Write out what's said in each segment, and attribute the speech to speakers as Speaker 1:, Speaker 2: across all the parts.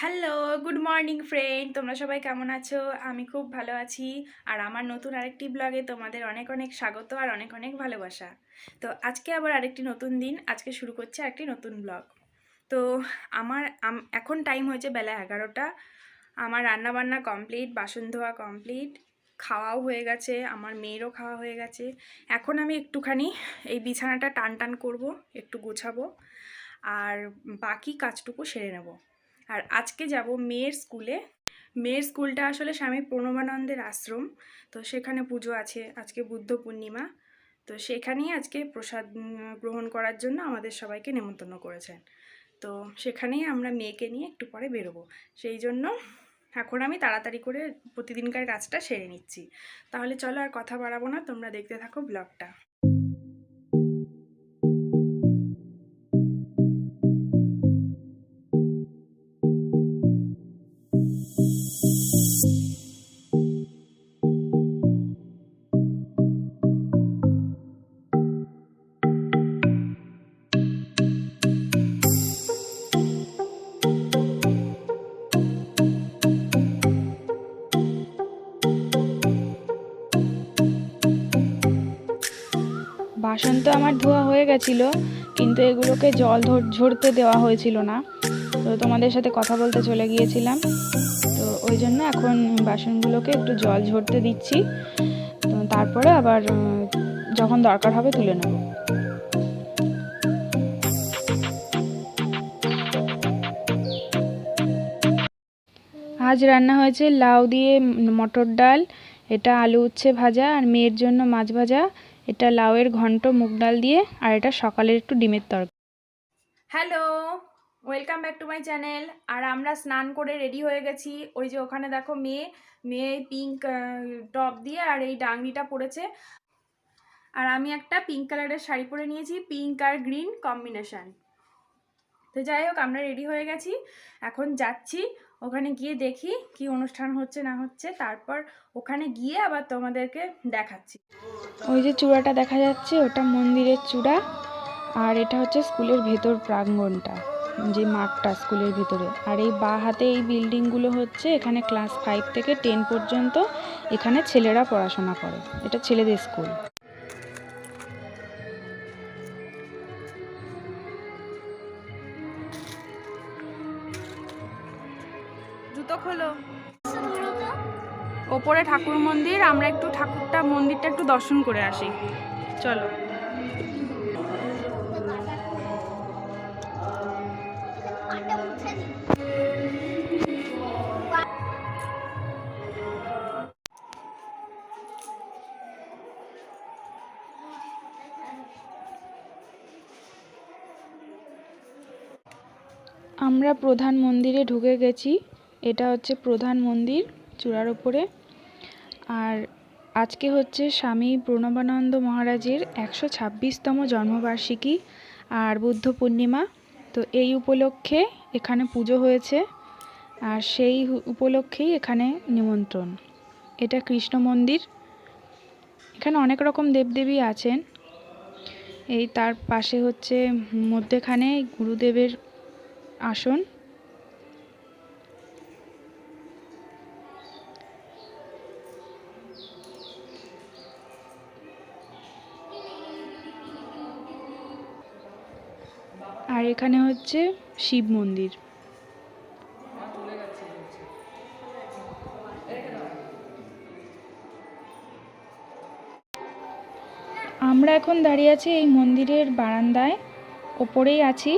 Speaker 1: Hello good morning friend তোমরা সবাই কেমন আছো? আমি খুব ভালো আছি। আর আমার নতুন আরেকটি ব্লগে তোমাদের অনেক অনেক স্বাগত আর অনেক অনেক ভালোবাসা। তো আজকে আবার আরেকটি নতুন দিন। আজকে শুরু করছে একটি নতুন ব্লগ। তো আমার এখন টাইম হয়েছে বেলা এগারোটা। আমার রান্না বান্না কমপ্লিট বাসন ধোয়া কমপ্লিট খাওয়াও হয়ে গেছে, আমার মেয়েরও খাওয়া হয়ে গেছে। এখন আমি একটুখানি এই বিছানাটা টান টান করব, একটু গোছাবো। আর বাকি কাজটুকু সেরে নেব। আর আজকে যাব মেয়ের স্কুলে। মেয়ের স্কুলটা আসলে স্বামী প্রণবানন্দের আশ্রম। তো সেখানে পুজো আছে, আজকে বুদ্ধ পূর্ণিমা। তো সেখানেই আজকে প্রসাদ গ্রহণ করার জন্য আমাদের সবাইকে নেমন্তন্ন করেছেন। তো সেখানেই আমরা মেয়েকে নিয়ে একটু পরে বেরোবো। সেই জন্য এখন আমি তাড়াতাড়ি করে প্রতিদিনকার কাজটা সেরে নিচ্ছি। তাহলে চলো আর কথা বাড়াবো না, তোমরা দেখতে থাকো ব্লগটা।
Speaker 2: বাসন তো আমার ধোয়া হয়ে গেছিল, কিন্তু এগুলোকে জল ঝরতে দেওয়া হয়েছিল না। তো তোমাদের সাথে কথা বলতে চলে গিয়েছিলাম। তো ওই জন্য এখন বাসনগুলোকে একটু জল ঝরতে দিচ্ছি। তো তারপরে আবার যখন দরকার হবে তুলে নেব। আজ রান্না হয়েছে লাউ দিয়ে মটর ডাল, এটা আলু উচ্ছে ভাজা আর মেয়ের জন্য মাছ ভাজা। এটা লাউয়ের ঘন্ট, মুগ ডাল দিয়ে, আর এটা সকালের একটু ডিমের তরকারি।
Speaker 1: Hello, welcome back to my channel. আর আমরা স্নান করে রেডি হয়ে গেছি। ওই যে ওখানে দেখো মেয়ে মেয়ে পিঙ্ক টপ দিয়ে আর এই ডাংরিটা পরেছে। আর আমি একটা পিঙ্ক কালারের শাড়ি পরে নিয়েছি, পিঙ্ক আর গ্রিন কম্বিনেশান। তো যাই হোক, আমরা রেডি হয়ে গেছি। এখন যাচ্ছি ওখানে গিয়ে দেখি কি অনুষ্ঠান হচ্ছে না হচ্ছে, তারপর ওখানে গিয়ে আবার তোমাদেরকে দেখাচ্ছি।
Speaker 2: ওই যে চূড়াটা দেখা যাচ্ছে, ওটা মন্দিরের চূড়া, আর এটা হচ্ছে স্কুলের ভেতর প্রাঙ্গণটা যে মাঠটা স্কুলের ভেতরে। আর এই বা হাতে এই বিল্ডিংগুলো হচ্ছে এখানে ক্লাস ফাইভ থেকে টেন পর্যন্ত এখানে ছেলেরা পড়াশোনা করে। এটা ছেলেদের স্কুল।
Speaker 1: ওপরে ঠাকুর মন্দির, আমরা একটু ঠাকুরটা মন্দিরটা একটু দর্শন করে আসি। চলো।
Speaker 2: আমরা প্রধান মন্দিরে ঢুকে গেছি। এটা হচ্ছে প্রধান মন্দির, চূড়ার ওপরে। আর আজকে হচ্ছে স্বামী প্রণবানন্দ মহারাজের একশো ছাব্বিশতম জন্মবার্ষিকী আর বুদ্ধ পূর্ণিমা। তো এই উপলক্ষে এখানে পুজো হয়েছে আর সেই উপলক্ষেই এখানে নিমন্ত্রণ। এটা কৃষ্ণ মন্দির। এখানে অনেক রকম দেবদেবী আছেন। এই তার পাশে হচ্ছে মধ্যেখানে গুরুদেবের আসন। এখানে হচ্ছে শিব মন্দির। আমরা এখন দাঁড়িয়ে আছি এই মন্দিরের বারান্দায়, ওপরেই আছি।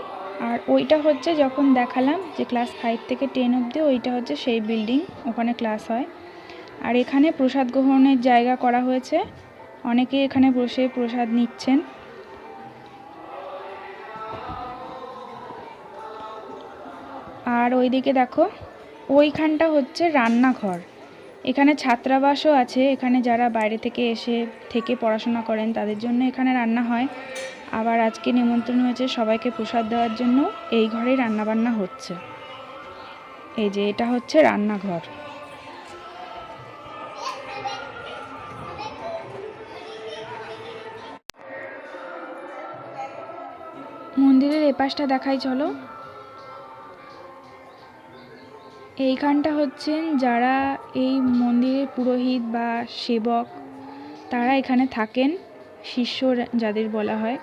Speaker 2: আর ওইটা হচ্ছে যখন দেখালাম যে ক্লাস ফাইভ থেকে টেন অবধি ওইটা হচ্ছে সেই বিল্ডিং, ওখানে ক্লাস হয়। আর এখানে প্রসাদ গ্রহণের জায়গা করা হয়েছে। অনেকে এখানে বসে প্রসাদ নিচ্ছেন। আর ওইদিকে দেখো, ওইখানটা হচ্ছে রান্নাঘর। এখানে ছাত্রাবাসও আছে, এখানে যারা বাইরে থেকে এসে থেকে পড়াশোনা করেন তাদের জন্য এখানে রান্না হয়। আবার আজকে নিমন্ত্রণ হয়েছে সবাইকে প্রসাদ দেওয়ার জন্য, এই ঘরেই রান্নাবান্না হচ্ছে। এই যে এটা হচ্ছে রান্নাঘর। মন্দিরের এপাশটা দেখাই, চলো।
Speaker 3: এইখানটা হচ্ছেন যারা এই মন্দিরের পুরোহিত বা সেবক, তারা এখানে থাকেন, শিষ্য যাদের বলা হয়,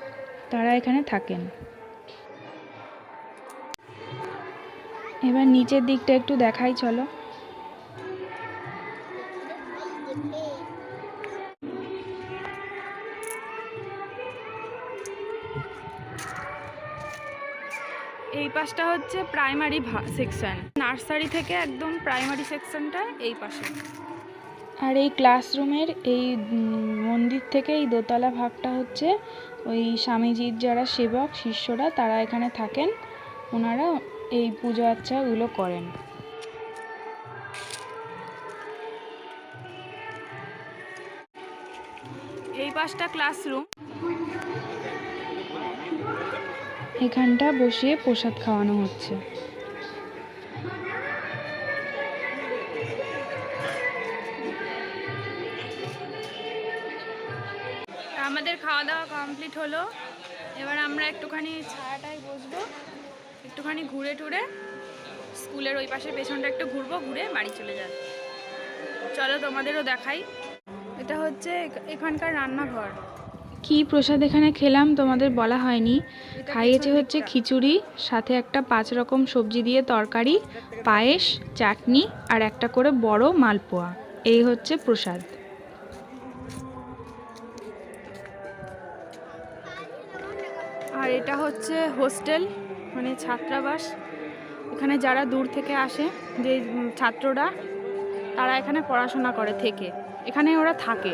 Speaker 3: তারা এখানে থাকেন। এবার নিচের দিকটা একটু দেখাই, চলো।
Speaker 2: পাশটা হচ্ছে প্রাইমারি সেকশন নার্সারি থেকে একদম প্রাইমারি সেকশনটা এই পাশে।
Speaker 3: আর এই ক্লাসরুমের এই মন্দির থেকে এই দোতলা ভাগটা হচ্ছে ওই স্বামীজির যারা সেবক শিষ্যরা তারা এখানে থাকেন। ওনারা এই পুজো আচ্চাগুলো করেন।
Speaker 2: এই পাশটা ক্লাসরুম
Speaker 3: এখানটা বসিয়ে প্রসাদ খাওয়ানো হচ্ছে।
Speaker 2: আমাদের খাওয়া দাওয়া কমপ্লিট হলো। এবার আমরা একটুখানি ছায়াটায় বসবো। একটুখানি ঘুরে টুরে স্কুলের ওই পাশে পেছনটা একটু ঘুরবো, ঘুরে বাড়ি চলে যাব। চলো তোমাদেরও দেখাই। এটা হচ্ছে এখানকার রান্নাঘর।
Speaker 3: কি প্রসাদ এখানে খেলাম তোমাদের বলা হয়নি। খাইয়েছে হচ্ছে খিচুড়ি, সাথে একটা পাঁচ রকম সবজি দিয়ে তরকারি, পায়েস, চাটনি আর একটা করে বড় মালপোয়া। এই হচ্ছে প্রসাদ।
Speaker 2: আর এটা হচ্ছে হোস্টেল মানে ছাত্রাবাস। এখানে যারা দূর থেকে আসে, যে ছাত্ররা, তারা এখানে পড়াশোনা করে থেকে। এখানে ওরা থাকে।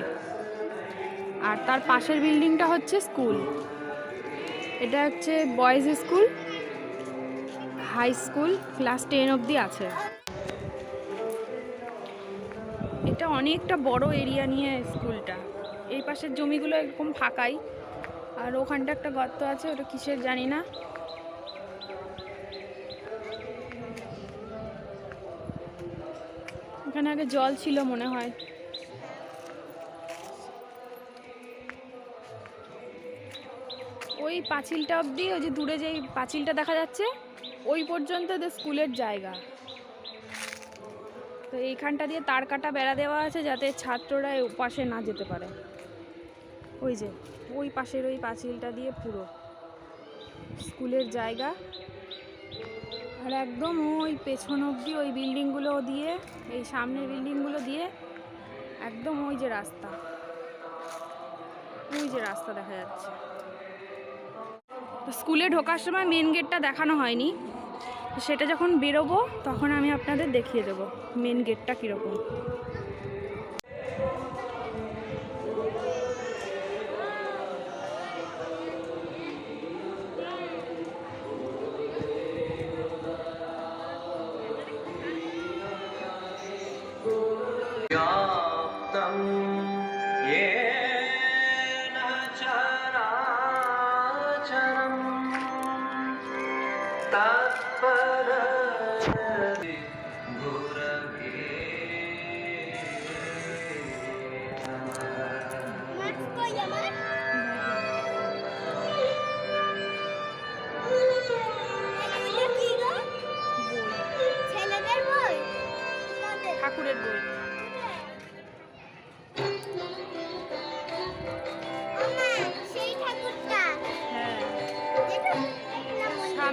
Speaker 2: আর তার পাশের বিল্ডিংটা হচ্ছে স্কুল। এটা হচ্ছে boys school, high school, class ten অবধি আছে। এটা অনেকটা বড় এরিয়া নিয়ে স্কুলটা। এই পাশের জমিগুলো এরকম ফাঁকাই। আর ওখানটা একটা গর্ত আছে, ওটা কিসের জানি না। এখানে আগে জল ছিল মনে হয়। ওই পাঁচিলটা অবধি ওই যে দূরে যেই পাঁচিলটা দেখা যাচ্ছে, ওই পর্যন্ত ওদের স্কুলের জায়গা। তো এইখানটা দিয়ে তার কাটা বেড়া দেওয়া আছে যাতে ছাত্ররা এই পাশে না যেতে পারে। ওই যে, ওই পাশের ওই পাঁচিলটা দিয়ে পুরো স্কুলের জায়গা। আর একদম ওই পেছন অবধি ওই বিল্ডিংগুলো দিয়ে, এই সামনের বিল্ডিংগুলো দিয়ে একদম ওই যে রাস্তা। ওই যে রাস্তা দেখা যাচ্ছে। স্কুলে ঢোকার সময় মেন গেটটা দেখানো হয়নি। সেটা যখন বেরোবো, তখন আমি আপনাদের দেখিয়ে দেবো মেন গেটটা কীরকম।
Speaker 1: तत्परति गुरवे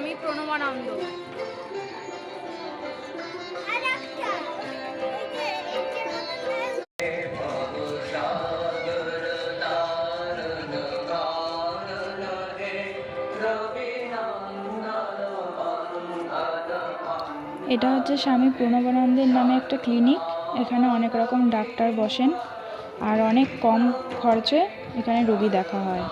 Speaker 2: স্বামী প্রণবানন্দ
Speaker 3: এটা হচ্ছে স্বামী প্রণবানন্দের নামে একটা ক্লিনিক। এখানে অনেক রকম ডাক্তার বসেন। আর অনেক কম খরচে এখানে রোগী দেখা হয়।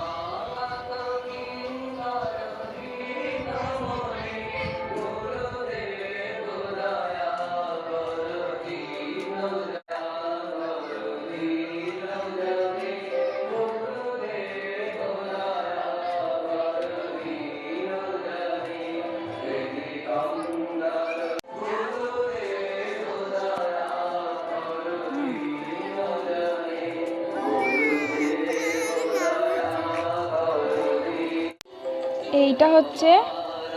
Speaker 3: এইটা হচ্ছে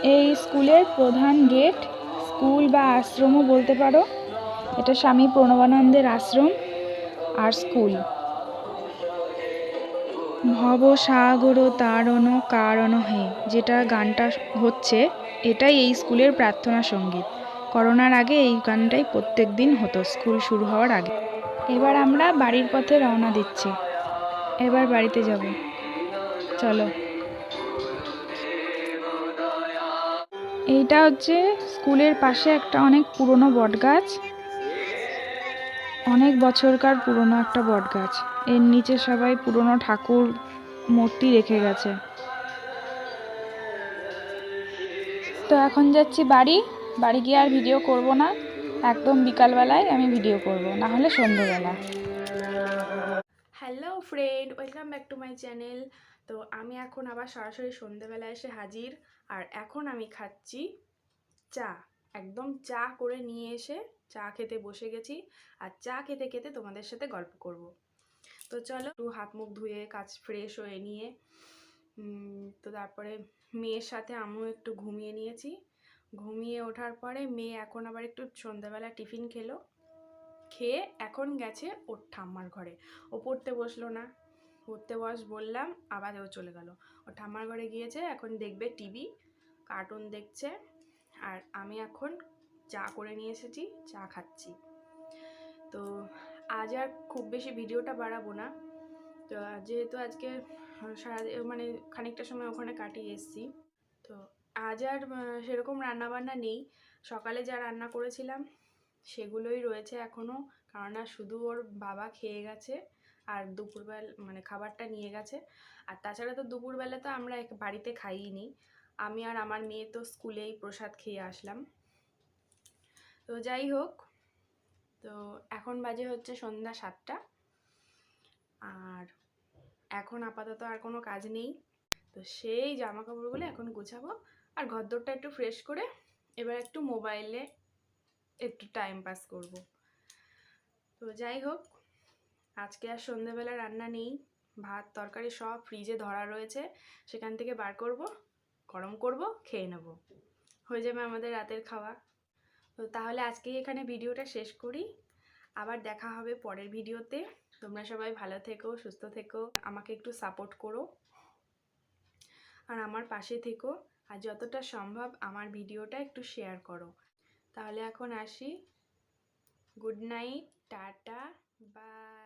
Speaker 3: এই স্কুলের প্রধান গেট। স্কুল বা আশ্রমও বলতে পারো। এটা স্বামী প্রণবানন্দের আশ্রম আর স্কুল। ভব সাগর তারণ কারণ হে, যেটা গানটা হচ্ছে, এটাই এই স্কুলের প্রার্থনা সংগীত। করোনার আগে এই গানটাই প্রত্যেক দিন হতো, স্কুল শুরু হওয়ার আগে। এবার আমরা বাড়ির পথে রওনা দিচ্ছি। এবার বাড়িতে যাব। চলো। এইটা হচ্ছে স্কুলের পাশে একটা অনেক পুরনো বটগাছ। অনেক বছরকার পুরনো একটা বটগাছ। এর নিচে সবাই পুরনো ঠাকুর মূর্তি রেখে গেছে। তো এখন যাচ্ছি বাড়ি। বাড়ি গিয়ে আর ভিডিও করব না। একদম বিকালবেলায় আমি ভিডিও করব। না হলে সন্ধেবেলা
Speaker 2: friend welcome back to my channel তো আমি এখন আবার সরাসরি সন্ধেবেলা এসে হাজির। আর এখন আমি খাচ্ছি চা। একদম চা করে নিয়ে এসে চা খেতে বসে গেছি। আর চা খেতে খেতে তোমাদের সাথে গল্প করব। তো চলো, একটু হাত মুখ ধুয়ে কাজ ফ্রেশ হয়ে নিয়ে তো তারপরে মেয়ের সাথে আমিও একটু ঘুমিয়ে নিয়েছি। ঘুমিয়ে ওঠার পরে মেয়ে এখন আবার একটু সন্ধ্যাবেলা টিফিন খেলো। খেয়ে এখন গেছে ওর ঠাম্মার ঘরে। ও পড়তে বসল না। পড়তে বস বললাম, আবার ও চলে গেল। ও ঠাম্মার ঘরে গিয়েছে, এখন দেখবে টিভি, কার্টুন দেখছে, আর আমি এখন চা করে নিয়ে এসেছি, চা খাচ্ছি। তো আজ আর খুব বেশি ভিডিওটা বাড়াবো না। তো যেহেতু আজকে সারা মানে খানিকটা সময় ওখানে কাটিয়ে এসেছি, তো আজ আর সেরকম রান্নাবান্না নেই। সকালে যা রান্না করেছিলাম সেগুলোই রয়েছে এখনও কেননা শুধু ওর বাবা খেয়ে গেছে আর দুপুরবেলা মানে খাবারটা নিয়ে গেছে। আর তাছাড়া তো দুপুরবেলা তো আমরা বাড়িতে খাইনি আমি আর আমার মেয়ে তো স্কুলেই প্রসাদ খেয়ে আসলাম। তো যাই হোক, তো এখন বাজে হচ্ছে সন্ধ্যা সাতটা। আর এখন আপাতত আর কোনো কাজ নেই। তো সেই জামা কাপড়গুলো এখন গোছাবো। আর ঘরদোরটা একটু ফ্রেশ করে এবার একটু মোবাইলে একটু টাইম পাস করব। তো যাই হোক, আজকে আর সন্ধেবেলা রান্না নেই। ভাত, তরকারি সব ফ্রিজে ধরা রয়েছে। সেখান থেকে বার করব, গরম করব, খেয়ে নেব। হয়ে যাবে আমাদের রাতের খাওয়া। তো তাহলে আজকেই এখানে ভিডিওটা শেষ করি। আবার দেখা হবে পরের ভিডিওতে। তোমরা সবাই ভালো থেকো, সুস্থ থেকো। আমাকে একটু সাপোর্ট করো। আর আমার পাশে থেকো। আর যতটা সম্ভব আমার ভিডিওটা একটু শেয়ার করো। তাহলে এখন আসি। Good night tata bye.